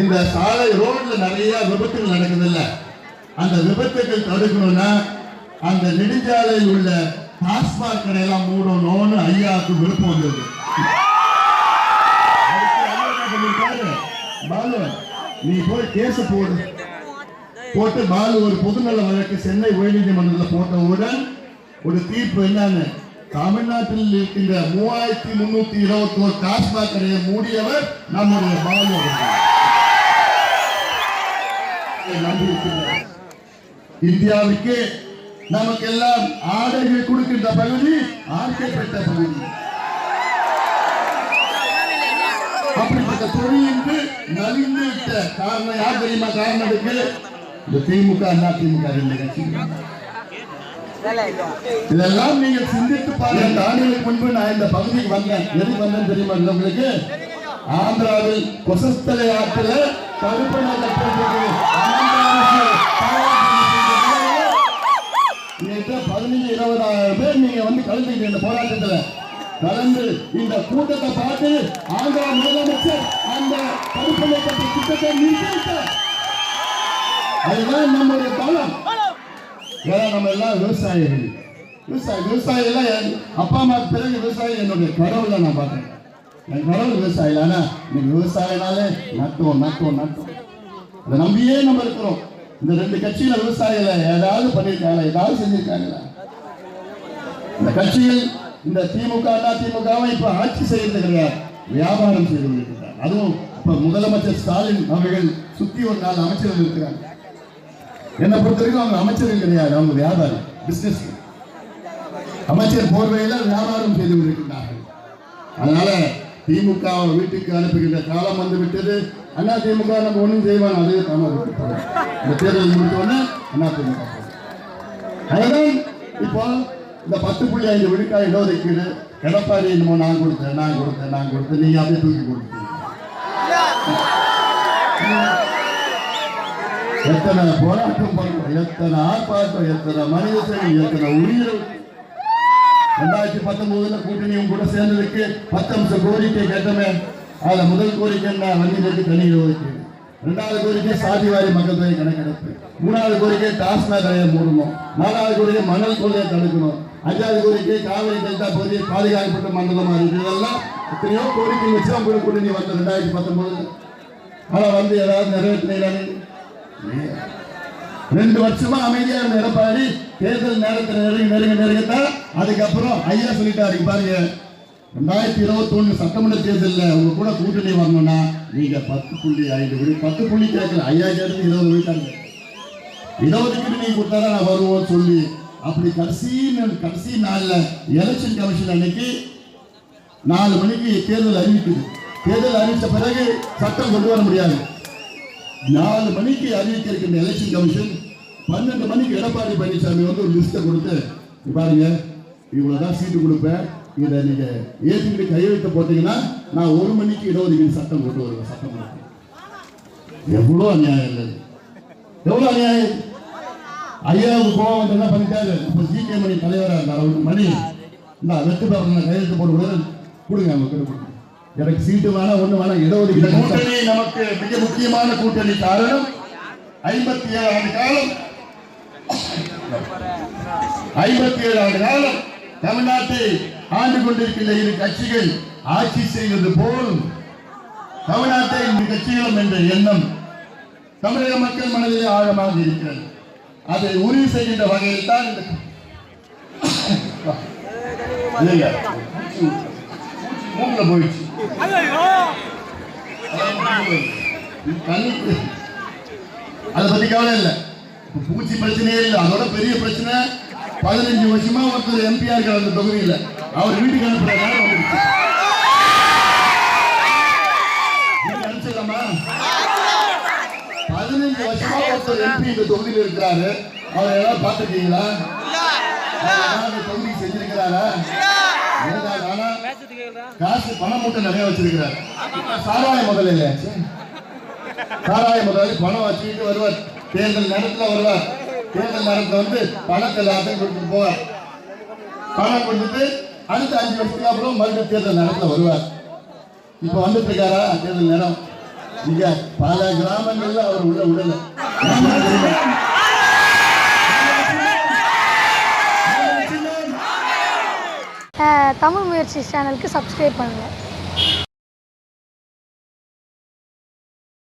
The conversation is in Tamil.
இந்த சாலை ரோட்ல நிறைய விபத்துகள் நடக்குது இல்ல அந்த விபத்துகள் தடுக்கணும்னா அந்த நெடுஞ்சாலையில் உள்ள டாஸ்மாக் கடையெல்லாம் மூடணும்னு ஐயாவுக்கு விருப்பம் வந்தது. பாலு நீ போய் கேஸ் போடு. போட்டு பாலு ஒரு பொதுநல வழக்கு சென்னை உயர்நீதிமன்றத்தில் போட்டவுடன் ஒரு தீர்ப்பு என்னன்னு? தமிழ்நாட்டில் இருக்கின்ற மூவாயிரத்தி முன்னூத்தி இருபத்தி ஒரு டாஸ்மாக் கடையை மூடியவர் நம்முடைய பாலு அவர்கள். இந்தியாவுக்கு நமக்கெல்லாம் ஆடைகள் கொடுக்கின்ற பகுதி ஆர்க்கப்பட்ட பகுதி. அப்படிப்பட்ட தொழில் என்று நலிந்து விட்ட காரணம் யார் தெரியுமா? காரணம் இருக்கு. இந்த திமுக அண்ணா திமுக ரெண்டு கட்சி. இதெல்லாம் நீங்க சிந்தித்து பாருங்க இந்த ஆண்டுகளுக்கு முன்பு நான் இந்த பகுதிக்கு வந்தேன். எதுக்கு வந்தேன் தெரியுமா உங்களுக்கு? ஆந்திராவில் கொசஸ்தலை ஆற்றுல கருப்பண கட்டுறதுக்கு நேற்று இந்த போராட்டத்துல கலந்து இந்த கூட்டத்தை பார்த்து ஆந்திரா முதலமைச்சர் அந்த தடுப்பு திட்டத்தை நிறுத்திவிட்டார். அதுதான் நம்முடைய பலம் ஏன்னா நம்ம எல்லாம் விவசாயிகள். விவசாயி விவசாயி எல்லாம் அப்பா அம்மா பிறகு விவசாயி என்னுடைய கடவுளை நான் பார்த்தேன் என் கடவுள் விவசாயி ஆனா நீங்க விவசாயினாலே நட்டுவோம் நட்டுவோம் நட்டுவோம். அதை நம்பியே நம்ம இருக்கிறோம். இந்த ரெண்டு கட்சியில விவசாயிகளை ஏதாவது பண்ணியிருக்காங்களா ஏதாவது செஞ்சிருக்காங்களா? இந்த கட்சியில் இந்த திமுக அண்ணா திமுகவும் இப்ப ஆட்சி செய்யறது கிடையாது. வியாபாரம் செய்து கொண்டிருக்கிறார். அதுவும் இப்ப முதலமைச்சர் ஸ்டாலின் அவர்கள் சுத்தி ஒரு நாலு அமைச்சர்கள் இருக்கிறாங்க. என்னை பொறுத்த வரைக்கும் அவங்க அமைச்சர்கள் கிடையாது அவங்க வியாபாரி பிசினஸ் அமைச்சர் போர்வையில வியாபாரம் செய்து கொண்டிருக்கிறார்கள். அதனால திமுக வீட்டுக்கு அனுப்புகின்ற காலம் வந்து விட்டது அண்ணா திமுக நம்ம ஒண்ணும் செய்வான் அதே தாம இந்த தேர்தல் முடித்த உடனே அண்ணா திமுக அதுதான் இப்போ இந்த பத்து புள்ளி ஐந்து விழுக்காடு இடஒதுக்கீடு எடப்பாடி என்னமோ நான் கொடுத்தேன் நான் கொடுத்தேன் நான் கொடுத்தேன். நீங்க அதை தூக்கி கொடுத்தீங்க எத்தனை போராட்டம் பண்றோம் எத்தனை ஆர்ப்பாட்டம் எத்தனை மனித சேவை எத்தனை உயிர் ரெண்டாயிரத்தி பத்தொன்பதுல கூட்டணியும் கூட சேர்ந்ததுக்கு பத்து அம்சம் கோரிக்கை கேட்டமே. அதுல முதல் கோரிக்கை என்ன? வங்கிகளுக்கு தனி ஒதுக்கீடு ரெண்டாவது கோரிக்கை சாதிவாரி மக்கள் தொகை கணக்கெடுப்பு. மூணாவது கோரிக்கை டாஸ்மாக் கடையை மூடணும். நாலாவது கோரிக்கை மணல் கொள்ளையை தடுக்கணும். அஞ்சாவது கோரிக்கை காவிரி டெல்டா பகுதியை பாதுகாக்கப்பட்ட மண்டலமாக இருக்கு. இதெல்லாம் எத்தனையோ கோரிக்கை வச்சு அவங்க நீ வந்த ரெண்டாயிரத்தி பத்தொன்பது. ஆனால் வந்து ஏதாவது நிறைவேற்றினீங்களா ரெண்டு வருஷமா அமைதியா இருந்த எடப்பாடி தேர்தல் நேரத்தில் நெருங்கி நெருங்க நெருங்கத்தான். அதுக்கப்புறம் ஐயா சொல்லிட்டாரு பாருங்க ரெண்டாயிரத்தி இருபத்தி ஒண்ணு சட்டமன்ற தேர்தலில் உங்க கூட கூட்டணி வரணும்னா நீங்க பத்து புள்ளி ஐந்து கோடி பத்து புள்ளி கேட்கல ஐயா கேட்டது இருபது விழுக்காங்க இருபதுக்கு நீங்க கொடுத்தாதான் நான் வருவோம் சொல்லி அப்படி கடைசி கடைசி நாள்ல எலெக்ஷன் கமிஷன் அன்னைக்கு நாலு மணிக்கு தேர்தல் அறிவிக்குது. தேர்தல் அறிவித்த பிறகு சட்டம் கொண்டு வர முடியாது. நாலு மணிக்கு அறிவித்திருக்கின்ற எலெக்ஷன் கமிஷன் பன்னெண்டு மணிக்கு எடப்பாடி பழனிசாமி வந்து ஒரு லிஸ்ட்டை கொடுத்து பாருங்க இவ்வளோதான் சீட்டு கொடுப்பேன். இதை நீங்கள் ஏற்றிக்கிட்டு கையெழுத்து போட்டீங்கன்னா நான் ஒரு மணிக்கு இடஒதுக்கீடு சட்டம் கொண்டு வருவேன் சட்டம் எவ்வளோ அநியாயம் இல்லை எவ்வளோ அநியாயம்? ஐயாவுக்கு கோவம் வந்து என்ன பண்ணிட்டாரு? இப்போ ஜி கே மணி தலைவராக இருந்தார். அவருக்கு மணி. இந்த வெட்டு பேப்பர் கையெழுத்து போட்டு கூட கொடுங்க அவங்க கொடுங்க. எனக்கு சீட்டு வேணாம் ஒண்ணு வேணாம் இடஒதுக்கீடு கூட்டணி நமக்கு மிக முக்கியமான கூட்டணி காரணம் ஐம்பத்தி ஏழு ஆண்டு காலம். ஐம்பத்தி ஏழு ஆண்டு காலம் தமிழ்நாட்டை ஆண்டு கொண்டிருக்கின்ற இரு கட்சிகள் ஆட்சி செய்வது போல் தமிழ்நாட்டை கட்சிகளும் என்ற எண்ணம் தமிழக மக்கள் மனதிலே ஆழமாக இருக்கிறது. அதை உறுதி செய்கின்ற வகையில் தான் இந்த மூக்குல போயிடுச்சு. அதை பத்தி கவலை இல்லை. பூச்சி பிரச்சனையே இல்லை. அதோட பெரிய பிரச்சனை பதினஞ்சு வருஷமா ஒருத்தர் எம்பியா இருக்கிற அந்த தொகுதியில. அவர் வீட்டுக்கு அனுப்புற வந்துருச்சு வீட்டுக்கு அனுப்பிச்சிடலாமா பதினஞ்சு வருஷமா ஒருத்தர் எம்பி இந்த தொகுதியில் இருக்கிறாரு. அவரை ஏதாவது பார்த்துருக்கீங்களா? தொகுதிக்கு செஞ்சிருக்கிறாரா? இருந்தா ஆனா காசு பணம் மூட்டை நிறைய வச்சிருக்கிறாரு. சாராய முதல்ல. சாராய முதலாளி பணம் வச்சுக்கிட்டு வருவார். தேர்தல் நேரத்துல வருவார். தேர்தல் நேரத்துல வந்து பணத்தை எல்லாத்தையும் கொடுத்துட்டு போவார். பணம் கொடுத்துட்டு அடுத்த அஞ்சு வருஷத்துக்கு அப்புறம் மறுபடியும் தேர்தல் நேரத்துல வருவார். இப்ப வந்துட்டு இருக்காரா? தேர்தல் நேரம். இங்க பல கிராமங்கள்ல அவர் உள்ள விடல தமிழ் முயற்சி சேனலுக்கு சப்ஸ்கிரைப் பண்ணுங்கள்